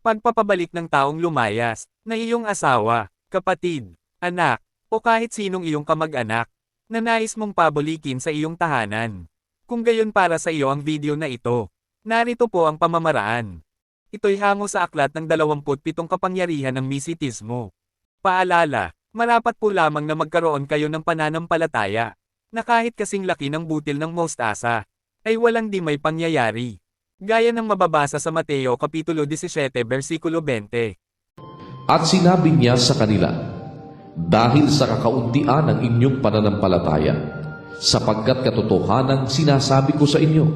Pagpapabalik ng taong lumayas, na iyong asawa, kapatid, anak, o kahit sinong iyong kamag-anak, na nais mong pabalikin sa iyong tahanan. Kung gayon para sa iyo ang video na ito, narito po ang pamamaraan. Ito'y hango sa aklat ng 27 kapangyarihan ng misitismo. Paalala, marapat po lamang na magkaroon kayo ng pananampalataya, na kahit kasing laki ng butil ng mostasa, ay walang di may pangyayari. Gaya ng mababasa sa Mateo Kapitulo 17 versikulo 20. At sinabi niya sa kanila, Dahil sa kakauntian ng inyong pananampalataya, sapagkat katotohanan sinasabi ko sa inyo,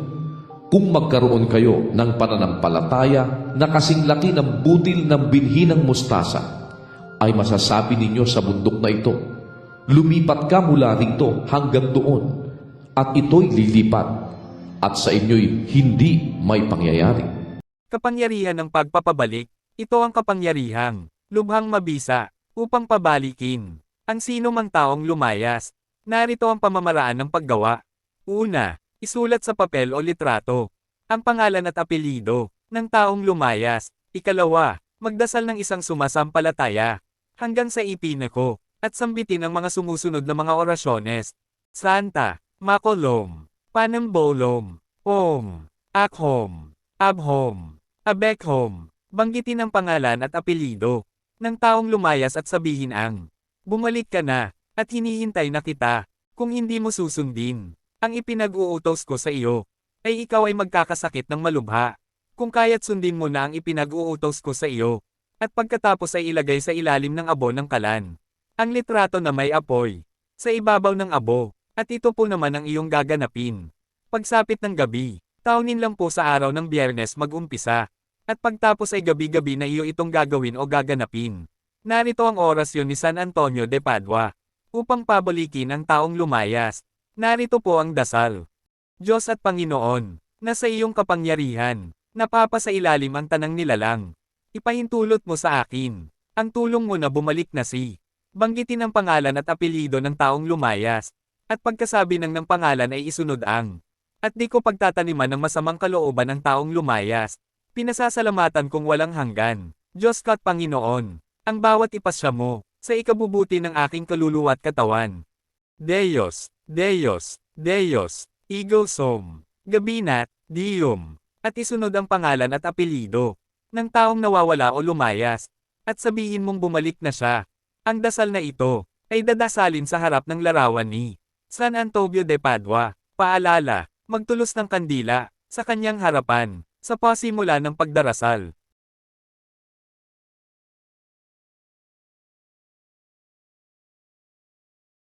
kung magkaroon kayo ng pananampalataya na kasing laki ng butil ng binhi ng mustasa, ay masasabi ninyo sa bundok na ito, Lumipat ka mula rito hanggang doon, at ito'y lilipat, at sa inyo'y hindi may pangyayari. Kapangyarihan ng pagpapabalik, ito ang kapangyarihang, lubhang mabisa, upang pabalikin. Ang sino mang taong lumayas, narito ang pamamaraan ng paggawa. Una, isulat sa papel o litrato, ang pangalan at apelido, ng taong lumayas. Ikalawa, magdasal ng isang sumasampalataya, hanggang sa ipinako, at sambitin ang mga sumusunod na mga orasyones. Santa, Makolom, Panembolom, Om, Akhom, Abhom, Abekhom, banggitin ang pangalan at apelido ng taong lumayas at sabihin ang, bumalik ka na, at hinihintay na kita, kung hindi mo susundin, ang ipinag-uutos ko sa iyo, ay ikaw ay magkakasakit ng malubha. Kung kaya't sundin mo na ang ipinag-uutos ko sa iyo, at pagkatapos ay ilagay sa ilalim ng abo ng kalan. Ang litrato na may apoy, sa ibabaw ng abo, at ito po naman ang iyong gaganapin. Pagsapit ng gabi, taunin lang po sa araw ng biyernes mag-umpisa, at pagtapos ay gabi-gabi na iyo itong gagawin o gaganapin. Narito ang orasyon ni San Antonio de Padua, upang pabalikin ang taong lumayas. Narito po ang dasal. Diyos at Panginoon, na sa iyong kapangyarihan, napapasa ilalim ang tanang nilalang. Ipahintulot mo sa akin, ang tulong mo na bumalik na si. Banggitin ang pangalan at apelido ng taong lumayas, at pagkasabi ng ng pangalan ay isunod ang. At di ko pagtataniman ng masamang kalooban ng taong lumayas. Pinasasalamatan kong walang hanggan. Diyos ka't Panginoon, ang bawat ipasya mo, sa ikabubuti ng aking kaluluwa at katawan. Deus, Deus, Deus, Eagle Som, Gabinat, Dium, at isunod ang pangalan at apelido ng taong nawawala o lumayas, at sabihin mong bumalik na siya. Ang dasal na ito ay dadasalin sa harap ng larawan ni San Antonio de Padua. Paalala, magtulos ng kandila sa kanyang harapan sa pasimula ng pagdarasal.